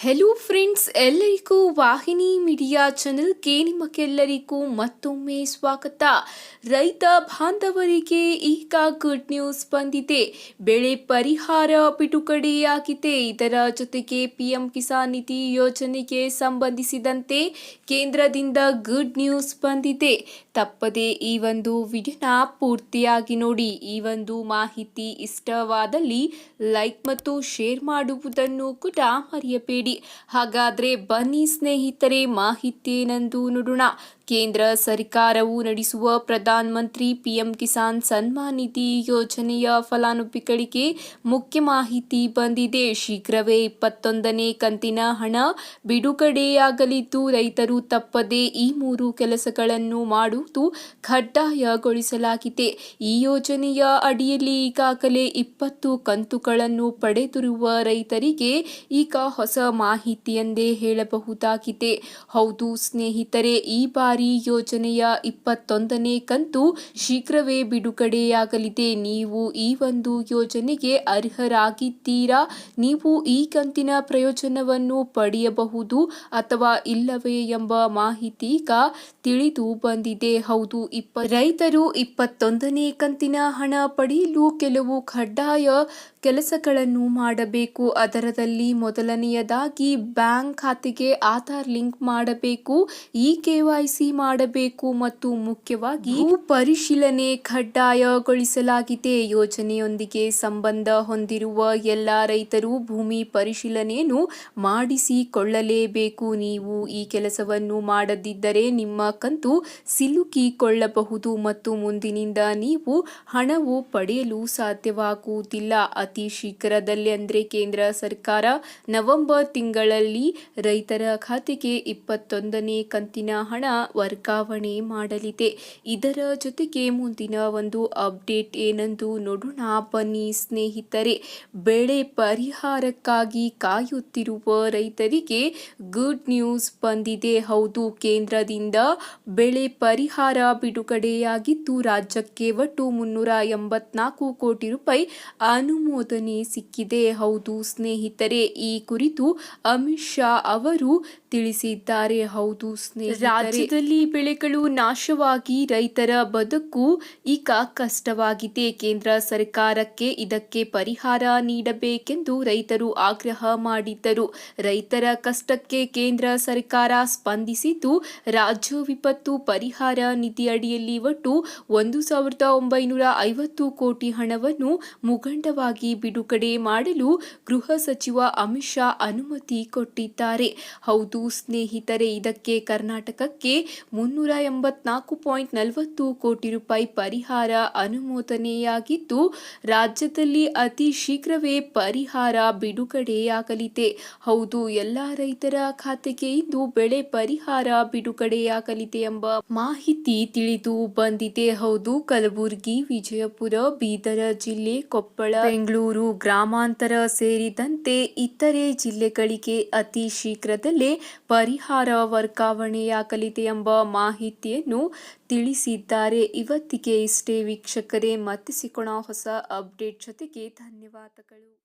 Hello friends ಎಲ್ಲರಿಗೂ ವಾಹಿನಿ media ಚಾನೆಲ್ಗೆ ನಿಮಗೆಲ್ಲರಿಗೂ ಮತ್ತೊಮ್ಮೆ ಸ್ವಾಗತ. ರೈತ ಬಾಂಧವರಿಗೆ ಈಗ ಗುಡ್ ನ್ಯೂಸ್ ಬಂದಿದೆ. ಬೆಳೆ ಪರಿಹಾರ ಬಿಡುಗಡೆಯಾಗಿದೆ. ಇದರ ಜೊತೆಗೆ ಪಿಎಂ ಕಿಸಾನ್ ನಿಧಿ ಯೋಜನೆಗೆ ಸಂಬಂಧಿಸಿದಂತೆ ಕೇಂದ್ರದಿಂದ ಗುಡ್ ನ್ಯೂಸ್ ಬಂದಿದೆ. ತಪ್ಪದೆ ಈ ಒಂದು ವಿಡಿಯೋನ ಪೂರ್ತಿಯಾಗಿ ನೋಡಿ, ಈ ಒಂದು ಮಾಹಿತಿ ಇಷ್ಟವಾದಲ್ಲಿ ಲೈಕ್ ಮತ್ತು ಶೇರ್ ಮಾಡುವುದನ್ನು ಕೂಡ ಮರೆಯಬೇಡಿ. ಹಾಗಾದ್ರೆ ಬನ್ನಿ ಸ್ನೇಹಿತರೆ ಮಾಹಿತಿ ಏನೆಂದು ನೋಡೋಣ. ಕೇಂದ್ರ ಸರ್ಕಾರವು ನಡೆಸುವ ಪ್ರಧಾನ ಮಂತ್ರಿ ಪಿಎಂ ಕಿಸಾನ್ ಸನ್ಮಾನ್ ನಿಧಿ ಯೋಜನೆಯ ಫಲಾನುಭವಿಗಳಿಗೆ ಮುಖ್ಯ ಮಾಹಿತಿ ಬಂದಿದೆ. ಶೀಘ್ರವೇ ಇಪ್ಪತ್ತೊಂದನೇ ಕಂತಿನ ಹಣ ಬಿಡುಗಡೆಯಾಗಲಿದ್ದು, ರೈತರು ತಪ್ಪದೇ ಈ ಮೂರು ಕೆಲಸಗಳನ್ನು ಮಾಡುವುದು ಕಡ್ಡಾಯಗೊಳಿಸಲಾಗಿದೆ. ಈ ಯೋಜನೆಯ ಅಡಿಯಲ್ಲಿ ಈಗಾಗಲೇ ಇಪ್ಪತ್ತು ಕಂತುಗಳನ್ನು ಪಡೆದಿರುವ ರೈತರಿಗೆ ಈಗ ಹೊಸ ಮಾಹಿತಿಯೆಂದೇ ಹೇಳಬಹುದಾಗಿದೆ. ಹೌದು ಸ್ನೇಹಿತರೆ, ಈ ಬಾರಿ ಯೋಜನೆಯ ಇಪ್ಪತ್ತೊಂದನೇ ಕಂತು ಶೀಘ್ರವೇ ಬಿಡುಗಡೆಯಾಗಲಿದೆ. ನೀವು ಈ ಒಂದು ಯೋಜನೆಗೆ ಅರ್ಹರಾಗಿದ್ದೀರಾ? ನೀವು ಈ ಕಂತಿನ ಪ್ರಯೋಜನವನ್ನು ಪಡೆಯಬಹುದು ಅಥವಾ ಇಲ್ಲವೇ ಎಂಬ ಮಾಹಿತಿ ಈಗ ತಿಳಿದು ಬಂದಿದೆ. ಹೌದು, ಇಪ್ಪ ರೈತರು ಇಪ್ಪತ್ತೊಂದನೇ ಕಂತಿನ ಹಣ ಪಡೆಯಲು ಕೆಲವು ಕಡ್ಡಾಯ ಕೆಲಸಗಳನ್ನು ಮಾಡಬೇಕು. ಅದರದಲ್ಲಿ ಮೊದಲನೆಯದಾಗಿ ಬ್ಯಾಂಕ್ ಖಾತೆಗೆ ಆಧಾರ್ ಲಿಂಕ್ ಮಾಡಬೇಕು. ಈ ಕೆ ವೈ ಕೆವೈಸಿ ಮಾಡಬೇಕು ಮತ್ತು ಮುಖ್ಯವಾಗಿ ಪರಿಶೀಲನೆ ಕಡ್ಡಾಯಗೊಳಿಸಲಾಗಿದೆ. ಯೋಜನೆಯೊಂದಿಗೆ ಸಂಬಂಧ ಹೊಂದಿರುವ ಎಲ್ಲ ರೈತರು ಭೂಮಿ ಪರಿಶೀಲನೆಯನ್ನು ಮಾಡಿಸಿಕೊಳ್ಳಲೇಬೇಕು. ನೀವು ಈ ಕೆಲಸವನ್ನು ಮಾಡದಿದ್ದರೆ ನಿಮ್ಮ ಕಂತು ಸಿಲುಕಿಕೊಳ್ಳಬಹುದು ಮತ್ತು ಮುಂದಿನಿಂದ ನೀವು ಹಣವು ಪಡೆಯಲು ಸಾಧ್ಯವಾಗುವುದಿಲ್ಲ. ಅತಿ ಶೀಘ್ರದಲ್ಲಿ ಅಂದರೆ ಕೇಂದ್ರ ಸರ್ಕಾರ ನವೆಂಬರ್ ತಿಂಗಳಲ್ಲಿ ರೈತರ ಖಾತೆಗೆ ಇಪ್ಪತ್ತೊಂದನೇ ಕಂತಿನ ಹಣ ವರ್ಗಾವಣೆ ಮಾಡಲಿದೆ. ಇದರ ಜೊತೆಗೆ ಮುಂದಿನ ಒಂದು ಅಪ್ಡೇಟ್ ಏನೆಂದು ನೋಡೋಣ. ಬನ್ನಿ ಸ್ನೇಹಿತರೆ, ಬೆಳೆ ಪರಿಹಾರಕ್ಕಾಗಿ ಕಾಯುತ್ತಿರುವ ರೈತರಿಗೆ ಗುಡ್ ನ್ಯೂಸ್ ಬಂದಿದೆ. ಹೌದು, ಕೇಂದ್ರದಿಂದ ಬೆಳೆ ಪರಿಹಾರ ಬಿಡುಗಡೆಯಾಗಿದ್ದು ರಾಜ್ಯಕ್ಕೆ ಒಟ್ಟು ಮುನ್ನೂರ ಎಂಬತ್ನಾಲ್ಕು ಕೋಟಿ ರೂಪಾಯಿ ಅನುಮೋದನೆ ಸಿಕ್ಕಿದೆ. ಹೌದು ಸ್ನೇಹಿತರೆ, ಈ ಕುರಿತು ಅಮಿತ್ ಶಾ ಅವರು ತಿಳಿಸಿದ್ದಾರೆ. ಹೌದು ಸ್ನೇಹಿತರೆ. ಬೆಳೆಗಳು ನಾಶವಾಗಿ ರೈತರ ಬದುಕು ಈಗ ಕಷ್ಟವಾಗಿದೆ. ಕೇಂದ್ರ ಸರ್ಕಾರಕ್ಕೆ ಇದಕ್ಕೆ ಪರಿಹಾರ ನೀಡಬೇಕೆಂದು ರೈತರು ಆಗ್ರಹ ಮಾಡಿದ್ದರು. ರೈತರ ಕಷ್ಟಕ್ಕೆ ಕೇಂದ್ರ ಸರ್ಕಾರ ಸ್ಪಂದಿಸಿದ್ದು, ರಾಜ್ಯ ವಿಪತ್ತು ಪರಿಹಾರ ನಿಧಿಯಡಿಯಲ್ಲಿ ಒಟ್ಟು ಒಂದು ಸಾವಿರದ ಒಂಬೈನೂರ ಐವತ್ತು ಕೋಟಿ ಹಣವನ್ನು ಮುಖಂಡವಾಗಿ ಬಿಡುಗಡೆ ಮಾಡಲು ಗೃಹ ಸಚಿವ ಅಮಿತ್ ಶಾ ಅನುಮತಿ ಕೊಟ್ಟಿದ್ದಾರೆ. ಹೌದು, ಸ್ನೇಹಿತರೆ, ಇದಕ್ಕೆ ಕರ್ನಾಟಕಕ್ಕೆ ಮುನ್ನೂರ ಎಂಬತ್ನಾಲ್ಕು ಪಾಯಿಂಟ್ ನಲವತ್ತು ಕೋಟಿ ರೂಪಾಯಿ ಪರಿಹಾರ ಅನುಮೋದನೆಯಾಗಿದ್ದು, ರಾಜ್ಯದಲ್ಲಿ ಅತಿ ಶೀಘ್ರವೇ ಪರಿಹಾರ ಬಿಡುಗಡೆಯಾಗಲಿದೆ. ಹೌದು, ಎಲ್ಲ ರೈತರ ಖಾತೆಗೆ ಇಂದು ಬೆಳೆ ಪರಿಹಾರ ಬಿಡುಗಡೆಯಾಗಲಿದೆ ಎಂಬ ಮಾಹಿತಿ ತಿಳಿದು ಬಂದಿದೆ. ಹೌದು, ಕಲಬುರಗಿ, ವಿಜಯಪುರ, ಬೀದರ ಜಿಲ್ಲೆ, ಕೊಪ್ಪಳ, ಬೆಂಗಳೂರು ಗ್ರಾಮಾಂತರ ಸೇರಿದಂತೆ ಇತರೆ ಜಿಲ್ಲೆಗಳಿಗೆ ಅತಿ ಶೀಘ್ರದಲ್ಲೇ ಪರಿಹಾರ ವರ್ಗಾವಣೆಯಾಗಲಿದೆ ಮಾಹಿತಿಯನ್ನು ತಿಳಿಸಿದ್ದಾರೆ. ಇವತ್ತಿಗೆ ಇಷ್ಟೇ ವೀಕ್ಷಕರೇ ಮತ್ತೆ ಸಿಕ್ಕೋಣ ಹೊಸ ಅಪ್ಡೇಟ್ ಜೊತೆಗೆ. ಧನ್ಯವಾದಗಳು.